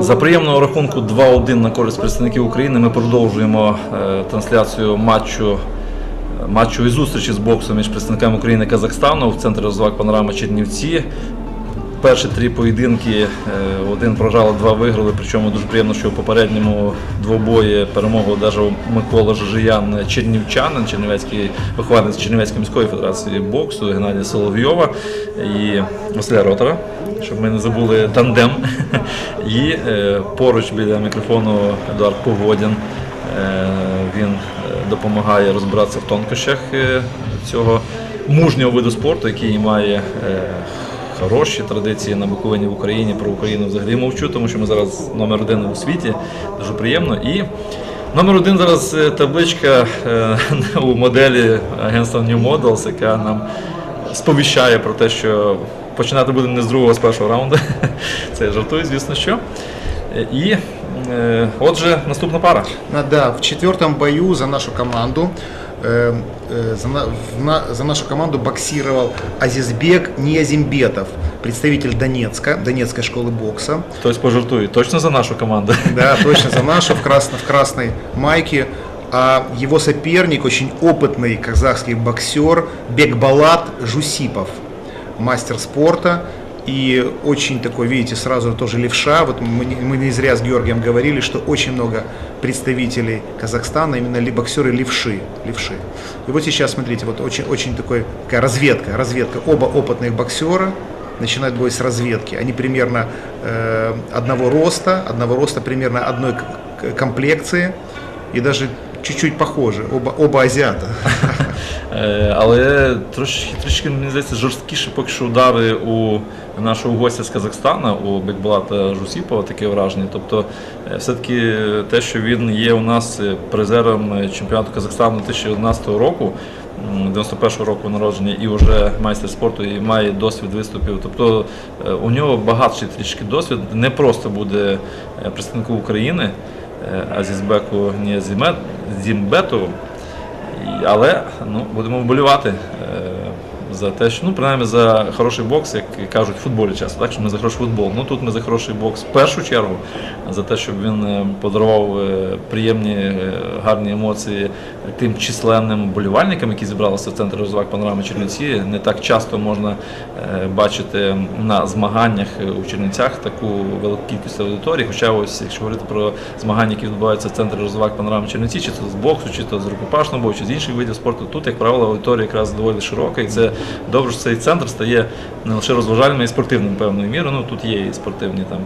За приємного рахунку 2-1 на користь представників України ми продовжуємо е, трансляцію матчу. Матчу і зустрічі з боксу між представниками України і Казахстану в центрі розваг панорами Чернівці. Перші три поєдинки е, один програли, два виграли. Причому дуже приємно, що в попередньому двобої перемогу одержав Микола Жижиян Чернівчанин, Чернівецький вихованець Чернівецької міської федерації боксу Геннадія Соловйова і Василя Ротора, щоб ми не забули тандем. І е, поруч біля мікрофону Едуард Поводін. Е, він е, допомагає розбиратися в тонкощах е, цього мужнього виду спорту, який має е, хороші традиції на Буковині в Україні. Про Україну взагалі мовчу, тому що ми зараз номер один у світі. Дуже приємно. І номер один зараз е, табличка е, у моделі агентства New Models, яка нам сповіщає про те, що починати будемо не з другого, а з першого раунду. Це я жартую, звісно, що. Е, І е, отже, наступна пара. Да, в четвертом бою за нашу команду э, э, за, на- в на- за нашу команду боксировал Азизбек Ниязимбетов, представитель Донецка, Донецкой школы бокса. Хтось пожартує. Точно за нашу команду. Да, точно за нашу в, красно, в красной майке. А его соперник очень опытный казахский боксер Бекбалат Жусипов, мастер спорта. И очень такой, видите, сразу тоже левша. Вот мы мы не зря с Георгием говорили, что очень много представителей Казахстана, именно ли боксеры левши, левши. И вот сейчас, смотрите, вот очень, очень такой, такая разведка, разведка. Оба опытных боксера, начинают бой с разведки. Они примерно э, одного роста, одного роста примерно одной комплекции и даже чуть-чуть похожи. Оба, оба азиата. Е, Але трошки, трішки мені здається, жорсткіші поки що удари у нашого гостя з Казахстана, у Бекбалата Жусіпова, таке враження. Тобто, е, все-таки те, що він є у нас е, призером чемпіонату Казахстану 2011 року. м, 91-го року народження і вже майстер спорту і має досвід виступів. Тобто у нього багатший трішки досвід. Не просто буде представнику України Азізбеку Ніазімбетову. Але ну, будемо вболівати е, за те, що ну, принаймні за хороший бокс, як кажуть в футболі часто, так що ми за хороший футбол. Ну тут ми за хороший бокс в першу чергу, за те, щоб він е, подарував е, приємні, е, гарні емоції тим численним болівальникам, які зібралися в центрі розваг панорами Чернівці. Не так часто можна е, бачити на змаганнях у Чернівцях таку велику кількість аудиторії. Хоча ось, якщо говорити про змагання, які відбуваються в центрі розваг панорами Чернівці, чи то з боксу, чи то з рукопашного бою, чи з інших видів спорту, тут, як правило, аудиторія якраз доволі широка, і це добре, що цей центр стає не лише розважальним, а й спортивним певною мірою. Ну тут є і спортивні там.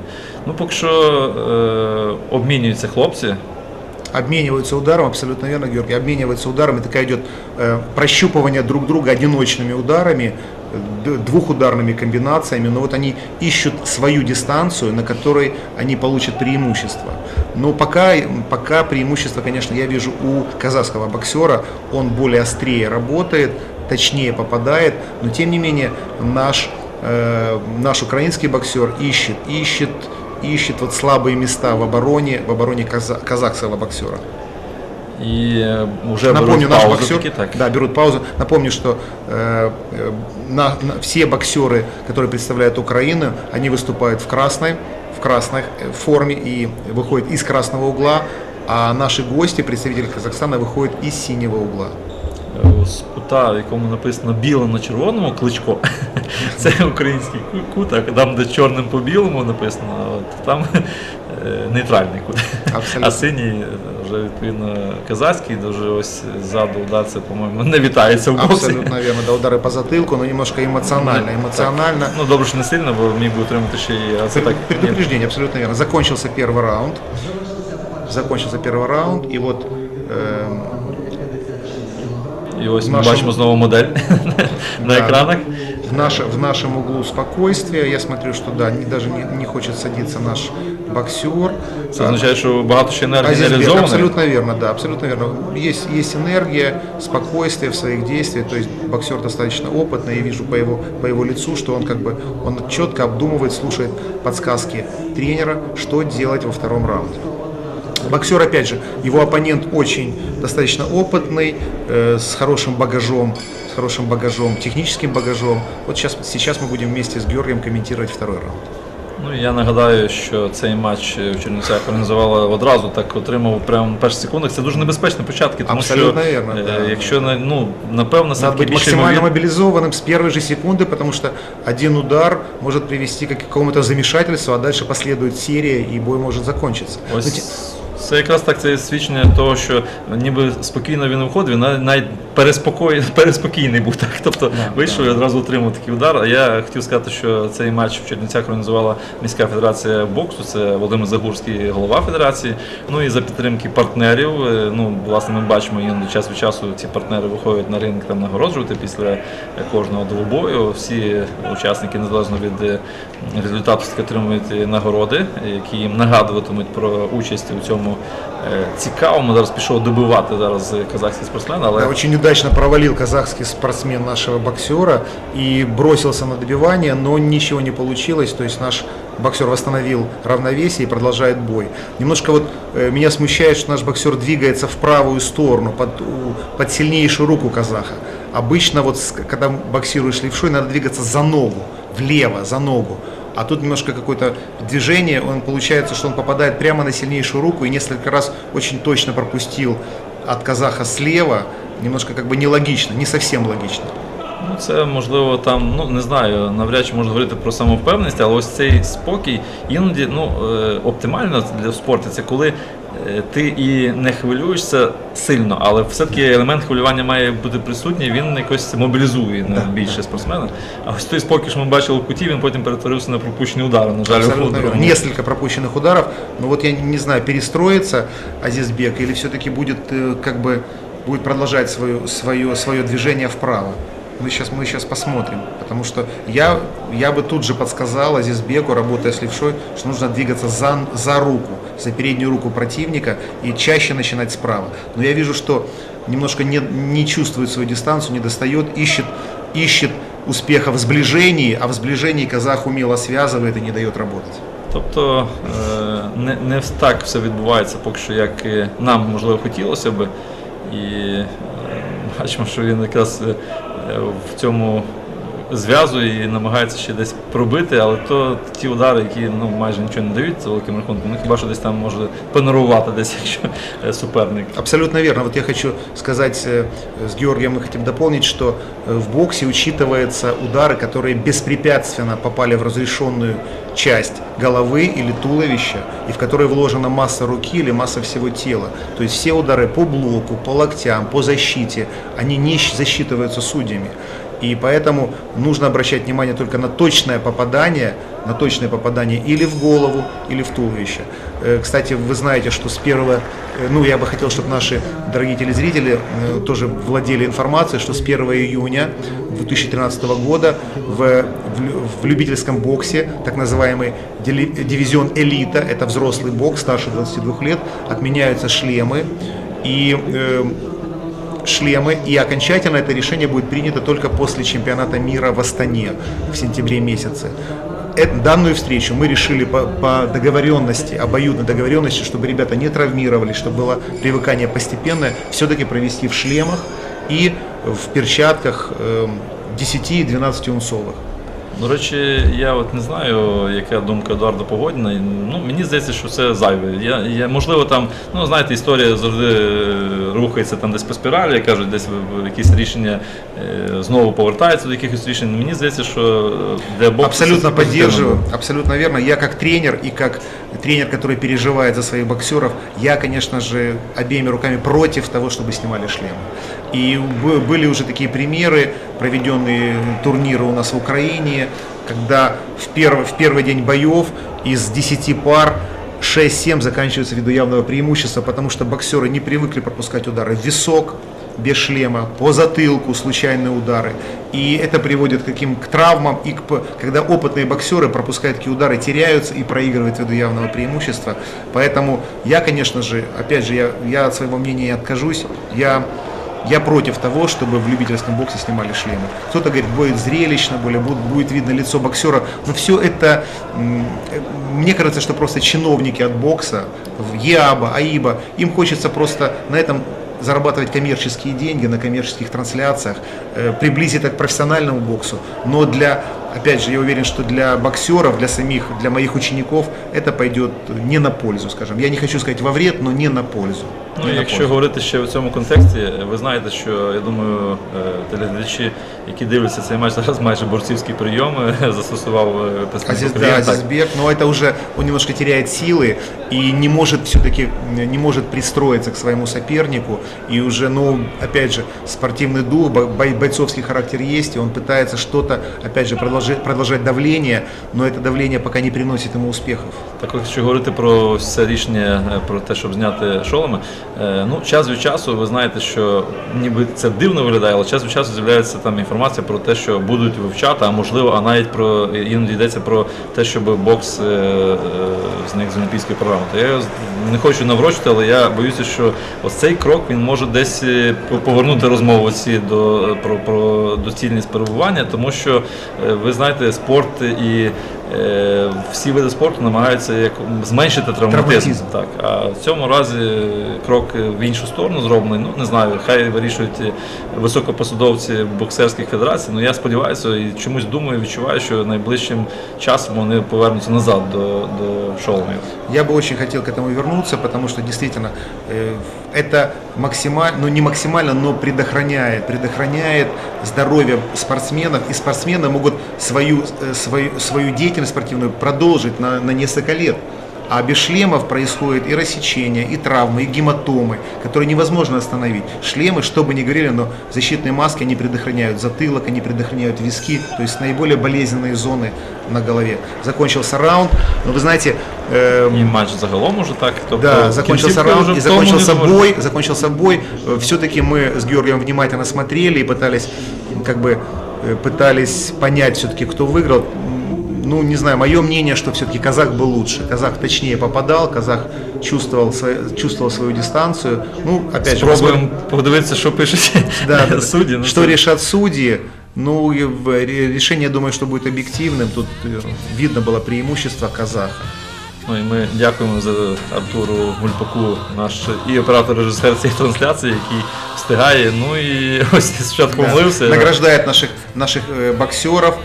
Ну поки що е, обмінюються хлопці. Обмениваются ударом, абсолютно верно, Георгий, обмениваются ударами, такая идет э, прощупывание друг друга одиночными ударами, двухударными комбинациями, но вот они ищут свою дистанцию, на которой они получат преимущество. Но пока, пока преимущество, конечно, я вижу у казахского боксера, он более острее работает, точнее попадает, но тем не менее наш, э, наш украинский боксер ищет, ищет, ищет вот слабые места в обороне, в обороне каза- казахского боксера. І е, вже Напомню, беруть наш паузу боксер, так. да, берут паузу. Напомню, что э, э, на- на- все боксеры, которые представляют Украину, они выступают в красной, в красной э, форме и выходят из красного угла, а наши гости, представители Казахстана, выходят из синего угла. Е, З кута, в якому написано білим на червоному кличко, це український ку- кут, а там, де чорним по білому написано, от, там е, нейтральний кут. Абсолютно. А синій е, вже відповідно казахський, де вже ось ззаду удар, це, по-моєму, не вітається в боксі. Абсолютно верно. Да, удары по затылку, но немножко эмоционально. Эмоционально. Ну добре, що не сильно, бо міг би отримати ще й а це так. ні. Предупреждение, абсолютно верно. Закончился первый раунд. Закончился первый раунд. И вот эм, І ось ми Нашому- бачимо знову модель на Да. екранах. в, наше, в нашем углу спокойствие. Я смотрю, что да, не, даже не, не хочет садиться наш боксер. Це означає, що багато ще енергії не Азизбек, реалізовано. абсолютно верно, да, абсолютно верно. Есть, есть энергия, спокойствие в своих действиях, то есть боксер достаточно опытный, я вижу по его, по его лицу, что он как бы, он четко обдумывает, слушает подсказки тренера, что делать во втором раунде. Боксер, опять же, его оппонент очень достаточно опытный, э, с хорошим багажом, с хорошим багажом, техническим багажом. Вот сейчас, сейчас мы будем вместе с Георгием комментировать второй раунд. Ну я нагадаю, що цей матч в Чернівцях організували одразу, так отримав прямо в перших секундах. Це дуже небезпечні початки, тому Абсолютно що вірно, е, да, якщо не ну напевно Надо все-таки быть більше максимально ймовір- мобилизованным с первой же секунды, потому что один удар может привести к какому-то замешательству, а дальше последует серия и бой может закончиться. Ну, те- Ось це якраз так це свідчення того, що ніби спокійно він виходив, він навіть- переспокій, переспокійний був так. Тобто вийшов і одразу отримав такий удар. А я хотів сказати, що цей матч в Чернівцях організувала міська федерація боксу. Це Володимир Загурський, голова федерації. Ну і за підтримки партнерів. е, Ну, власне, ми бачимо іноді час від часу ці партнери виходять на ринок там нагороджувати після кожного двобою. Всі учасники незалежно від е, результату отримують е, нагороди, які їм нагадуватимуть про участь у цьому е, цікавому. Зараз пішов добивати зараз казахський спортсмен, але Да, Очень удачно провалил казахский спортсмен нашего боксера и бросился на добивание, но ничего не получилось. То есть наш боксер восстановил равновесие и продолжает бой. Немножко вот э, меня смущает, что наш боксер двигается в правую сторону, под, под сильнейшую руку казаха. Обычно вот когда боксируешь левшой, надо двигаться за ногу, влево, за ногу А тут немножко какое-то движение, он получается, что он попадает прямо на сильнейшую руку и несколько раз очень точно пропустил от казаха слева, немножко как бы нелогично, не совсем логично. Ну, це можливо там, ну не знаю, навряд чи можна говорити про самовпевненість, але ось цей спокій іноді ну, е, оптимально для спорту це коли е, ти і не хвилюєшся сильно, але все-таки елемент хвилювання має бути присутній, він якось мобілізує на більше спортсмена. А ось той спокій, що ми бачили в куті, він потім перетворився на пропущені удари. На жаль, Абсолютно у верно. другому. Несколько пропущенных ударов. Но вот я не знаю, перестроится Азизбек или все-таки будет э, как бы будет продолжать свое, свое, свое движение вправо. Мы сейчас, мы сейчас посмотрим. Потому что я, я бы тут же подсказал Азизбеку, работая с левшой, что нужно двигаться за, за руку, за переднюю руку противника и чаще начинать справа. Но я вижу, что немножко не, не чувствует свою дистанцию, не достает, ищет, ищет успеха в сближении, а в сближении казах умело связывает и не дает работать. Тобто е, не, не так все відбувається поки що, як е, нам можливо хотілося би. І е, бачимо, що він якраз е, в цьому зв'язує і намагається ще десь пробити, але то ті удари, які ну, майже нічого не дають за великим рахунком, ну хіба що десь там може пенерувати десь, якщо е, суперник. Абсолютно верно. Вот я хочу сказать э, с Георгием, мы хотим дополнить, что э, в боксе учитываются удары, которые беспрепятственно попали в разрешенную часть головы или туловища, и в которые вложена масса руки или масса всего тела. То есть все удары по блоку, по локтям, по защите, они не щ- засчитываются судьями. И поэтому нужно обращать внимание только на точное попадание, на точное попадание или в голову, или в туловище. Э, Кстати, вы знаете, что с первого, э, ну я бы хотел, чтобы наши дорогие телезрители э, тоже владели информацией, что с 1 июня 2013 года в, в в любительском боксе, так называемый дивизион элита, это взрослый бокс старше 22 лет, отменяются шлемы и э, шлемы, и окончательно это решение будет принято только после чемпионата мира в Астане в сентябре месяце. Данную встречу мы решили по, по договоренности, обоюдной договоренности, чтобы ребята не травмировались, чтобы было привыкание постепенное, все-таки провести в шлемах и в перчатках эм, 10-12 унцовых. До речі, я от не знаю, яка думка Едуарда Погодіна. Ну, мені здається, що це зайве. Я, я, можливо, там, ну знаєте, історія завжди е, рухається там десь по спіралі, кажуть, десь якісь рішення е, знову повертаються до якихось рішень. Мені здається, що для боксу Абсолютно підтримую. абсолютно вірно. Я как тренер і как тренер, который переживает за своих боксеров, я, конечно же, обеими руками против того, чтобы снимали шлемы. И бы- были уже такие примеры, проведенные турниры у нас в Украине, когда в первый, в первый день боев из 10 пар 6-7 заканчиваются ввиду явного преимущества, потому что боксеры не привыкли пропускать удары в висок, без шлема, по затылку случайные удары. И это приводит к каким к травмам, и к, когда опытные боксеры пропускают такие удары, теряются и проигрывают ввиду явного преимущества. Поэтому я, конечно же, опять же, я, я от своего мнения не откажусь. Я я против того, чтобы в любительском боксе снимали шлемы. Кто-то говорит, будет зрелищно, более будет, будет видно лицо боксера. Но все это, мне кажется, что просто чиновники от бокса, в ЕАБа, АИБа, им хочется просто на этом зарабатывать коммерческие деньги на коммерческих трансляциях, э, приблизить это к профессиональному боксу. Но для, опять же, я уверен, что для боксеров, для самих, для моих учеников это пойдет не на пользу, скажем. Я не хочу сказать во вред, но не на пользу. Ну, Не на якщо пользу. говорити ще в цьому контексті, ви знаєте, що я думаю, е, телеглядачі, які дивляться цей матч зараз, майже борцівські прийоми застосував е, представник Азиз, да, України. Так. Азизбек, но это уже он немножко теряет силы и не может все-таки не может пристроиться к своему сопернику. И уже, ну, опять же, спортивный дух, бо- бой- бойцовский характер есть, и он пытается что-то, опять же, продолжать, продолжать давление, но это давление пока не приносит ему успехов. Так от, якщо говорити про все рішення е, про те, щоб зняти шоломи, е, ну час від часу ви знаєте, що ніби це дивно виглядає, але час від часу з'являється там інформація про те, що будуть вивчати, а можливо, а навіть про іноді йдеться про те, щоб бокс е, е, зник з олімпійської програми. То я не хочу наврочити, але я боюся, що ось цей крок він може десь е, повернути розмову ці до про, про доцільність перебування, тому що е, ви знаєте, спорт і е, всі види спорту намагаються як зменшити травматизм. Травматизм. Так, а в цьому разі крок в іншу сторону зроблений. Ну не знаю, хай вирішують високопосадовці боксерських федерацій. Ну я сподіваюся і чомусь думаю, відчуваю, що найближчим часом вони повернуться назад до, до шоломів. Я бы очень хотел к этому вернуться, потому что действительно э, это максимально, ну не максимально, но предохраняет, предохраняет здоровье спортсменов, и спортсмены могут свою, э, свою, свою деятельность спортивную продолжить на, на несколько лет. А без шлемов происходит и рассечение, и травмы, и гематомы, которые невозможно остановить. Шлемы, что бы ни говорили, но защитные маски, они предохраняют затылок, они предохраняют виски, то есть наиболее болезненные зоны на голове. Закончился раунд, но вы знаете, э, І матч загалом уже так. Тобто да, закончился кінцівка раунд вже и в тому закончился не може- бой. Закончился бой. Все-таки мы с Георгием внимательно смотрели и пытались, как бы, э, пытались понять все-таки, кто выиграл. М, Ну, не знаю, мое мнение, что все-таки казах был лучше. Казах точнее попадал, казах чувствовал, свою- чувствовал свою дистанцию. Ну, опять же, Спробуємо подивитися, що пишуть да, да, судді. Ну, что це- решат судьи. Ну, и в- ре- решение, я думаю, что будет объективным. Тут э, видно было преимущество казаха. Ну і ми дякуємо за Артуру Гульпаку, наш і оператор режисер цієї трансляції, який встигає. Ну і ось спочатку Да. молився. Награждает наших, наших э, боксеров. э,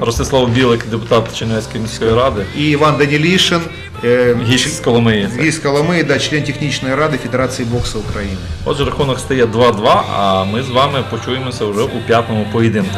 Ростислав Білик, депутат Чернівецької міської ради, І Іван Данілішин, э, гість з Коломиї. це. з Коломиї, да, член технічної ради Федерації боксу України. Отже, рахунок стає 2-2, а ми з вами почуємося вже у п'ятому поєдинку.